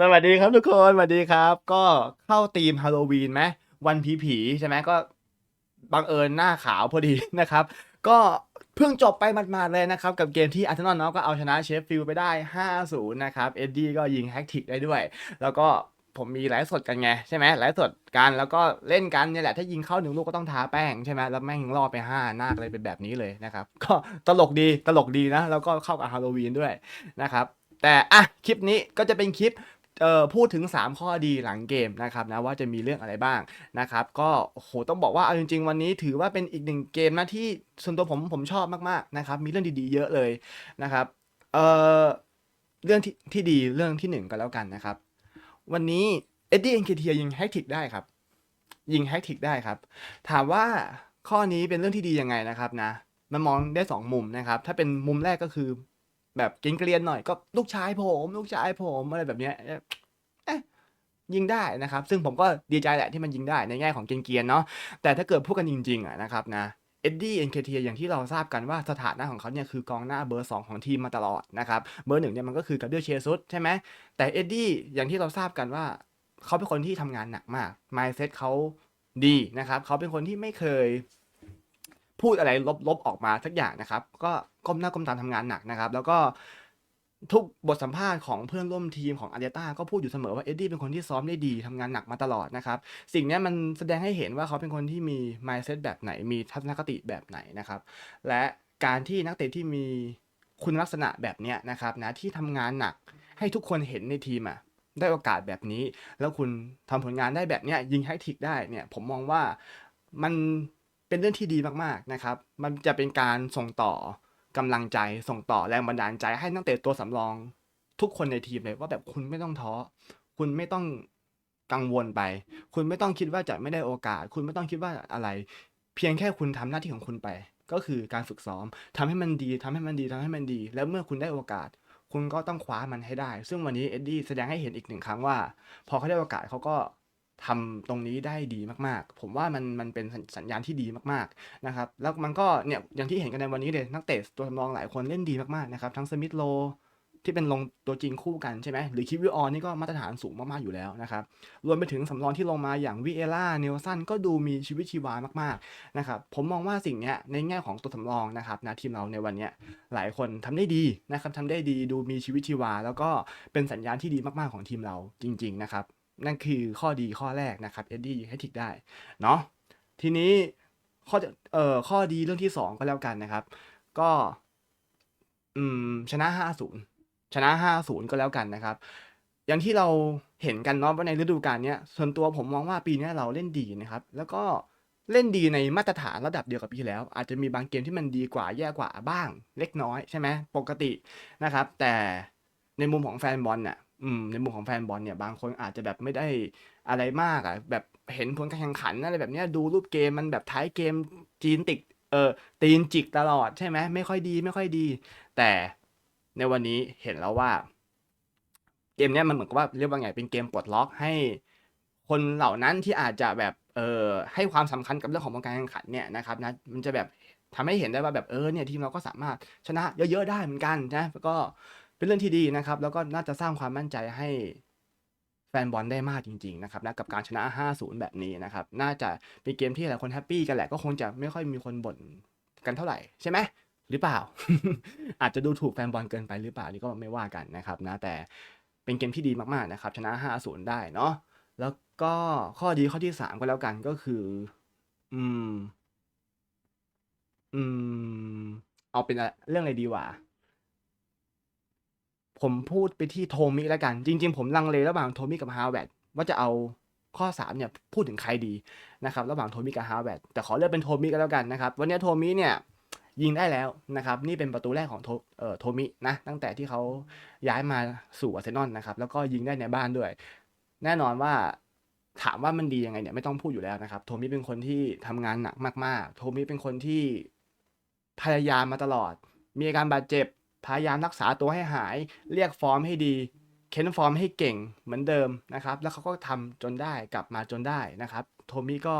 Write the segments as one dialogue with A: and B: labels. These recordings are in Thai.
A: สวัสดีครับทุกคนสวัสดีครับ ก็เข้าธีมฮาโลวีนไหมวันผีๆใช่ไหมก็บังเอิญหน้าขาวพอดีนะครับ ก็เพิ่งจบไปหมาดๆเลยนะครับ กับเกมที่อาร์เซนอลเนาะก็เอาชนะเชฟฟิลด์ไปได้ 5-0 นะครับ เอ็ดดี้ก็ยิงแฮกทิกได้ด้วย แล้วก็ผมมีไลฟ์สดกันไงใช่ไหมไลฟ์สดกันแล้วก็เล่นกันเนี่ยแหละถ้ายิงเข้าหนึ่งลูกก็ต้องทาแป้งใช่ไหมแล้วแม่งล่อไปห้าหน้าเลยเป็นแบบนี้เลยนะครับ ก็ตลกดีตลกดีนะ แล้วก็เข้ากับฮาโลวีนด้วยนะครับ แต่อะคลิปนี้ก็จะเป็นคลิปเอ่อพูดถึง 3 ข้อดีหลังเกมนะครับนะว่าจะมีเรื่องอะไรบ้างนะครับก็โหต้องบอกว่าเอาจริง ๆ วันนี้ถือว่าเป็นอีกหนึ่งเกมนะที่ส่วนตัวผมผมชอบมากๆนะครับมีเรื่องดีๆเยอะเลยนะครับเอ่อเรื่องที่ที่ดีเรื่องที่หนึ่งก็แล้วกันนะครับ วันนี้เอ็ดดี้เอ็นเคทียิงแฮกทิกได้ครับ ยิงแฮกทิกได้ครับ ถามว่าข้อนี้เป็นเรื่องที่ดียังไงนะครับนะมันมองได้สองมุมนะครับ ถ้าเป็นมุมแรกก็คือ แบบเกรียนหน่อยก็ลูกชายผม ลูกชายผมอะไรแบบเนี้ยยิงได้นะครับ ซึ่งผมก็ดีใจแหละที่มันยิงได้ในแง่ของเกรียนเนาะแต่ถ้าเกิดพูดกันจริงๆอะนะครับนะเอ็ดดี้เอ็นเคทีอย่างที่เราทราบกันว่าสถานะของเขาเนี่ยคือกองหน้าเบอร์ 2 ของทีมมาตลอดนะครับเบอร์หนึ่งเนี่ยมันก็คือกับเบลเชซุสใช่ไหมแต่เอ็ดดี้อย่างที่เราทราบกันว่า เขาเป็นคนที่ทำงานหนักมาก mindset เขาดีนะครับ เขาเป็นคนที่ไม่เคย พูดอะไรลบๆออกมาสักอย่างนะครับ ก็ก้มหน้าก้มตาทำงานหนักนะครับ แล้วก็ทุกบทสัมภาษณ์ของเพื่อนร่วมทีมของอาร์เตต้าก็พูดอยู่เสมอว่าเอ็ดดี้เป็นคนที่ซ้อมได้ดีทำงานหนักมาตลอดนะครับ สิ่งนี้มันแสดงให้เห็นว่าเขาเป็นคนที่มี mindset แบบไหน มีทัศนคติแบบไหนนะครับ และการที่นักเตะที่มีคุณลักษณะแบบเนี้ยนะครับนะที่ทำงานหนักให้ทุกคนเห็นในทีมอะได้โอกาสแบบนี้ แล้วคุณทำผลงานได้แบบเนี้ยยิงแฮกทิกได้เนี่ยผมมองว่ามัน เป็นเรื่องที่ดีมากๆนะครับ มันจะเป็นการส่งต่อกำลังใจส่งต่อแรงบันดาลใจให้นักเตะตัวสำรอง ทุกคนในทีมเลยว่าแบบคุณไม่ต้องท้อคุณไม่ต้องกังวลไป คุณไม่ต้องคิดว่าจะไม่ได้โอกาส คุณไม่ต้องคิดว่าอะไร เพียงแค่คุณทำหน้าที่ของคุณไป ก็คือการฝึกซ้อมทำให้มันดีทำให้มันดีทำให้มันดี แล้วเมื่อคุณได้โอกาส คุณก็ต้องคว้ามันให้ได้ ซึ่งวันนี้เอ็ดดี้แสดงให้เห็นอีกหนึ่งครั้งว่า พอเขาได้โอกาสเขาก็ ทำตรงนี้ได้ดีมากๆ ผมว่ามันมันเป็นสัญญาณที่ดีมากๆนะครับ แล้วมันก็เนี่ยอย่างที่เห็นกันในวันนี้เลยนักเตะตัวสำรองหลายคนเล่นดีมากๆนะครับทั้งสมิธโลที่เป็นลงตัวจริงคู่กันใช่ไหมหรือคิวิออนนี่ก็มาตรฐานสูงมากๆอยู่แล้วนะครับ รวมไปถึงสำรองที่ลงมาอย่างวิเอล่าเนลสันก็ดูมีชีวิตชีวามากๆนะครับผมมองว่าสิ่งเนี้ยในแง่ของตัวสำรองนะครับนะทีมเราในวันนี้หลายคนทำได้ดีนะครับทำได้ดีดูมีชีวิตชีวา แล้วก็เป็นสัญญาณที่ดีมากๆของทีมเราจริง ๆ นะครับ นั่นคือข้อดีข้อแรกนะครับเอ็ดดี้ให้ทิกได้เนาะทีนี้ข้อเอ่อข้อดีเรื่องที่ 2 ก็แล้วกันนะครับ ก็อืมชนะ 5-0 ชนะ 5-0 ก็แล้วกันนะครับ อย่างที่เราเห็นกันเนาะว่าในฤดูกาลนี้ส่วนตัวผมมองว่าปีนี้เราเล่นดีนะครับ แล้วก็เล่นดีในมาตรฐานระดับเดียวกับปีที่แล้ว อาจจะมีบางเกมที่มันดีกว่าแย่กว่าบ้าง เล็กน้อยใช่ไหมปกตินะครับ แต่ในมุมของแฟนบอลเนี่ย อืมในมุมของแฟนบอลเนี่ยบางคนอาจจะแบบไม่ได้อะไรมากอะแบบเห็นผลการแข่งขันอะไรแบบเนี้ยดูรูปเกมมันแบบท้ายเกมจีนติดเออตีนจิกตลอดใช่ไหมไม่ค่อยดีไม่ค่อยดี แต่ในวันนี้เห็นแล้วว่า เกมเนี้ยมันเหมือนกับว่าเรียกว่าไงเป็นเกมปลดล็อกให้คนเหล่านั้นที่อาจจะแบบเออให้ความสำคัญกับเรื่องของการแข่งขันเนี่ยนะครับนะมันจะแบบทำให้เห็นได้ว่าแบบเออเนี่ยทีมเราก็สามารถชนะเยอะๆได้เหมือนกันนะแล้วก็ เป็นเรื่องที่ดีนะครับ แล้วก็น่าจะสร้างความมั่นใจให้แฟนบอลได้มากจริงๆนะครับนะกับการชนะ 5-0 แบบนี้นะครับ น่าจะเป็นเกมที่หลายคนแฮปปี้กันแหละก็คงจะไม่ค่อยมีคนบ่นกันเท่าไหร่ใช่ไหมหรือเปล่า อาจจะดูถูกแฟนบอลเกินไปหรือเปล่านี่ก็ไม่ว่ากันนะครับนะแต่เป็นเกมที่ดีมากๆนะครับ ชนะ 5-0 ได้เนาะแล้วก็ข้อดีข้อที่ 3 ก็แล้วกันก็คือ อืม อืม เอาเป็นเรื่องอะไรดีวะ ผมพูดไปที่โทมิแล้วกัน จริง ๆ ผมลังเลระหว่างโทมิกับฮาวเวิร์ดว่าจะเอาข้อ 3 เนี่ย พูดถึงใครดีนะครับ ระหว่างโทมิกับฮาวเวิร์ดแต่ขอเลือกเป็นโทมิก็แล้วกันนะครับ วันนี้โทมิเนี่ยยิงได้แล้วนะครับ นี่เป็นประตูแรกของโทเออโทมินะตั้งแต่ที่เขาย้ายมาสู่อาร์เซนอลนะครับ แล้วก็ยิงได้ในบ้านด้วย แน่นอนว่าถามว่ามันดียังไงเนี่ยไม่ต้องพูดอยู่แล้วนะครับ โทมิเป็นคนที่ทำงานหนักมาก ๆ โทมิเป็นคนที่พยายามมาตลอด มีอาการบาดเจ็บ พยายามรักษาตัวให้หาย เรียกฟอร์มให้ดี เค้นฟอร์มให้เก่งเหมือนเดิมนะครับ แล้วเขาก็ทำจนได้กลับมาจนได้นะครับ โทมิก็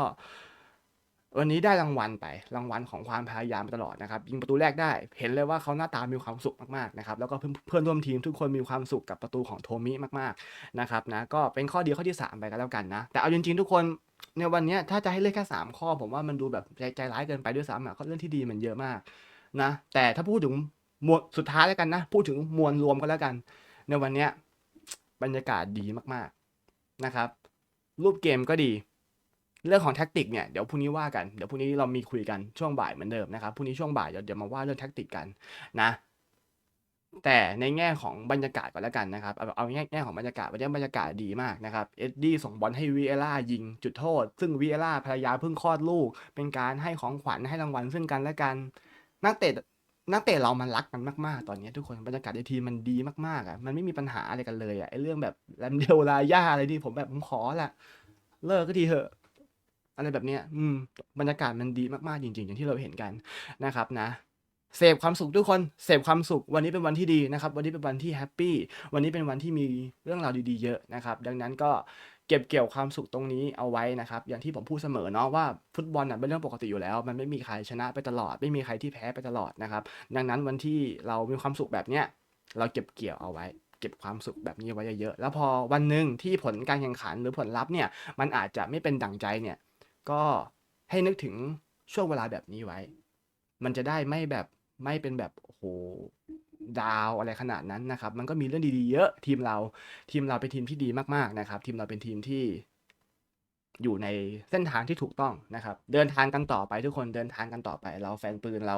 A: วันนี้ได้รางวัลไป รางวัลของความพยายามตลอดนะครับยิงประตูแรกได้เห็นเลยว่าเขาหน้าตามีความสุขมากๆนะครับแล้วก็เพื่อนร่วมทีมทุกคนมีความสุขกับประตูของโทมิมากๆนะครับนะก็เป็นข้อดีข้อที่ 3 ไปกันแล้วกันนะ แต่เอาจริงๆทุกคนในวันนี้ถ้าจะให้เลือกแค่ 3 ข้อ ผมว่ามันดูแบบใจใจร้ายเกินไปด้วยซ้ำอะเขาเรื่องที่ดีมันเยอะมากนะแต่ถ้าพูดถึง มวลสุดท้ายแล้วกันนะ พูดถึงมวลรวมก็แล้วกัน ในวันนี้บรรยากาศดีมากๆนะครับ รูปเกมก็ดี เรื่องของแท็กติกเนี่ยเดี๋ยวพรุ่งนี้ว่ากันเดี๋ยวพรุ่งนี้เรามีคุยกันช่วงบ่ายเหมือนเดิมนะครับพรุ่งนี้ช่วงบ่ายเดี๋ยวเดี๋ยวมาว่าเรื่องแท็กติกกันนะ แต่ในแง่ของบรรยากาศก่อนแล้วกันนะครับเอาเอาแง่แง่ของบรรยากาศวันนี้บรรยากาศดีมากนะครับเอ็ดดี้ส่งบอลให้วีเอล่ายิงจุดโทษ ซึ่งวีเอล่าภรรยาเพิ่งคลอดลูก เป็นการให้ของขวัญให้รางวัลซึ่งกันและกันนักเตะ นักเตะเรามันรักกันมากๆ ตอนนี้ทุกคนบรรยากาศในทีมมันดีมากๆอะมันไม่มีปัญหาอะไรกันเลยอะไอ้เรื่องแบบแรมเดลลาย่าอะไรนี่ผมแบบผมขอละเลิกก็ทีเถอะอะไรแบบเนี้ย อืม บรรยากาศมันดีมากๆจริงๆ อย่างที่เราเห็นกันนะครับนะ เสพความสุขทุกคน เสพความสุข วันนี้เป็นวันที่ดีนะครับ วันนี้เป็นวันที่แฮปปี้ วันนี้เป็นวันที่มีเรื่องราวดีๆ เยอะนะครับ ดังนั้นก็ เก็บเกี่ยวความสุขตรงนี้เอาไว้นะครับ อย่างที่ผมพูดเสมอเนาะว่าฟุตบอลน่ะเป็นเรื่องปกติอยู่แล้ว มันไม่มีใครชนะไปตลอด ไม่มีใครที่แพ้ไปตลอดนะครับ ดังนั้นวันที่เรามีความสุขแบบเนี้ยเราเก็บเกี่ยวเอาไว้ เก็บความสุขแบบนี้ไว้เยอะๆแล้วพอวันหนึ่งที่ผลการแข่งขันหรือผลลัพธ์เนี่ยมันอาจจะไม่เป็นดั่งใจเนี่ยก็ให้นึกถึงช่วงเวลาแบบนี้ไว้ มันจะได้ไม่แบบไม่เป็นแบบโอ้โห ดาวอะไรขนาดนั้นนะครับ มันก็มีเรื่องดีๆเยอะทีมเรา ทีมเราเป็นทีมที่ดีมากๆนะครับ ทีมเราเป็นทีมที่อยู่ในเส้นทางที่ถูกต้องนะครับ เดินทางกันต่อไปทุกคนเดินทางกันต่อไป เราแฟนปืนเรา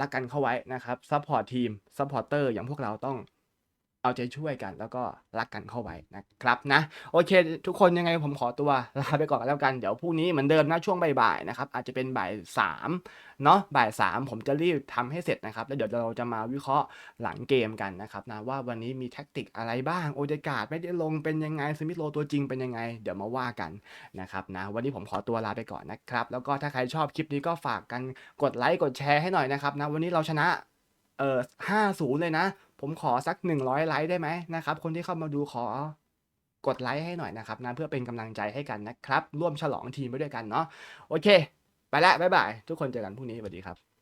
A: รักกันเข้าไว้นะครับซัพพอร์ตทีมซัพพอร์เตอร์อย่างพวกเราต้อง เอาใจช่วยกันแล้วก็รักกันเข้าไว้นะครับนะโอเค ทุกคนยังไงผมขอตัวลาไปก่อนแล้วกันเดี๋ยวพรุ่งนี้เหมือนเดิมนะช่วงบ่ายๆนะครับอาจจะเป็นบ่ายสามเนาะบ่ายสามผมจะรีบทำให้เสร็จนะครับแล้วเดี๋ยวเราจะมาวิเคราะห์หลังเกมกันนะครับนะว่าวันนี้มีแท็กติกอะไรบ้างโอเดกาดไม่ได้ลงเป็นยังไงสมิธโลตัวจริงเป็นยังไง เดี๋ยวมาว่ากันนะครับนะวันนี้ผมขอตัวลาไปก่อนนะครับ แล้วก็ถ้าใครชอบคลิปนี้ก็ฝากกันกดไลค์กดแชร์ให้หน่อยนะครับนะวันนี้เราชนะเออห้าศูนย์เลยนะ ผมขอสักหนึ่งร้อยไลค์ได้ไหมนะครับ คนที่เข้ามาดูขอกดไลค์ให้หน่อยนะครับนะเพื่อเป็นกำลังใจให้กันนะครับ ร่วมฉลองทีมไปด้วยกันเนาะโอเค ไปละบ๊ายบาย ทุกคนเจอกันพรุ่งนี้สวัสดีครับ